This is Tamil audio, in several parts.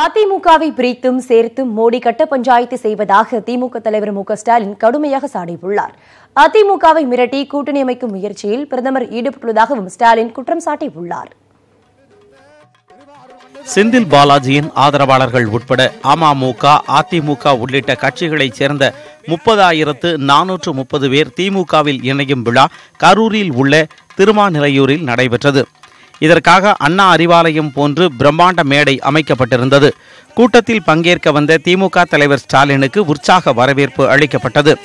அதிமுகவை பிரித்தும் சேர்த்தும் மோடி கட்ட பஞ்சாயத்து செய்வதாக திமுக தலைவர் மு க ஸ்டாலின் கடுமையாக சாடியுள்ளார். அதிமுகவை மிரட்டி கூட்டணி அமைக்கும் முயற்சியில் பிரதமர் ஈடுபட்டுள்ளதாகவும் ஸ்டாலின் குற்றம் சாட்டியுள்ளார். செந்தில் பாலாஜியின் ஆதரவாளர்கள் உட்பட அமமுக அதிமுக உள்ளிட்ட கட்சிகளைச் சேர்ந்த முப்பதாயிரத்து நானூற்று முப்பது பேர் திமுகவில் இணையும் விழா கரூரில் உள்ள திருமாநிலையூரில் நடைபெற்றது. இதற்காக அண்ணா அறிவாலயம் போன்று பிரம்மாண்ட மேடை அமைக்கப்பட்டிருந்தது. கூட்டத்தில் பங்கேற்க வந்த திமுக தலைவர் ஸ்டாலினுக்கு உற்சாக வரவேற்பு அளிக்கப்பட்டது.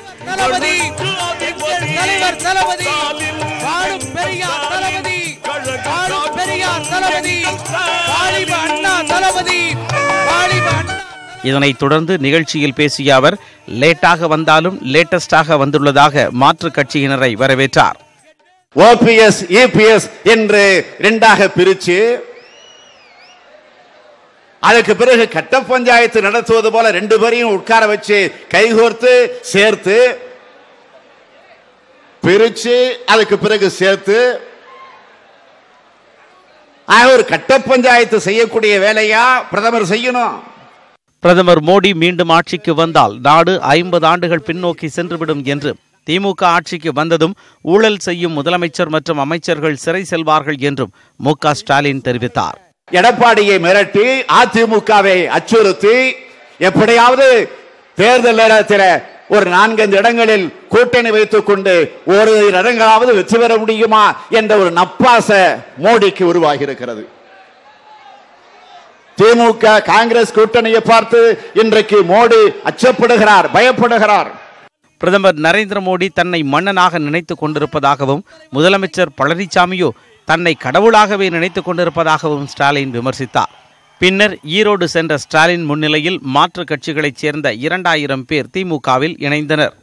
இதனைத் தொடர்ந்து நிகழ்ச்சியில் பேசிய அவர் லேட்டாக வந்தாலும் லேட்டஸ்டாக வந்துள்ளதாக மாற்றுக் கட்சியினரை வரவேற்றார். ஓபிஎஸ் இபிஎஸ் என்று இரண்டாக பிரிச்சு அதுக்கு பிறகு கட்ட பஞ்சாயத்து நடத்துவது போல ரெண்டு பேரையும் உட்கார வச்சு கைகோர்த்து சேர்த்து பிரிச்சு அதுக்கு பிறகு சேர்த்து. ஒரு கட்ட பஞ்சாயத்து செய்யக்கூடிய வேலையா பிரதமர் செய்யணும். பிரதமர் மோடி மீண்டும் ஆட்சிக்கு வந்தால் நாடு ஐம்பது ஆண்டுகள் பின்னோக்கி சென்றுவிடும் என்று திமுக ஆட்சிக்கு வந்ததும் ஊழல் செய்யும் முதலமைச்சர் மற்றும் அமைச்சர்கள் சிறை செல்வார்கள் என்றும் மு க ஸ்டாலின் தெரிவித்தார். எடப்பாடியை மிரட்டி அதிமுகவை அச்சுறுத்தி எப்படியாவது தேர்தல் நேரத்தில் ஒரு நான்கைந்து இடங்களில் கூட்டணி வைத்துக் கொண்டு ஒரு இடங்களாவது வெற்றி பெற முடியுமா என்ற ஒரு நப்பாச மோடிக்கு உருவாகி இருக்கிறது திமுக காங்கிரஸ் கூட்டணியை பார்த்து இன்றைக்கு மோடி அச்சப்படுகிறார் பயப்படுகிறார். பிரதமர் நரேந்திர மோடி தன்னை மன்னனாக நினைத்து கொண்டிருப்பதாகவும் முதலமைச்சர் பழனிசாமியோ தன்னை கடவுளாகவே நினைத்து கொண்டிருப்பதாகவும் ஸ்டாலின் விமர்சித்தார். பின்னர் ஈரோடு சென்ற ஸ்டாலின் முன்னிலையில் மாற்றுக் கட்சிகளைச் சேர்ந்த இரண்டாயிரம் பேர் திமுகவில் இணைந்தனர்.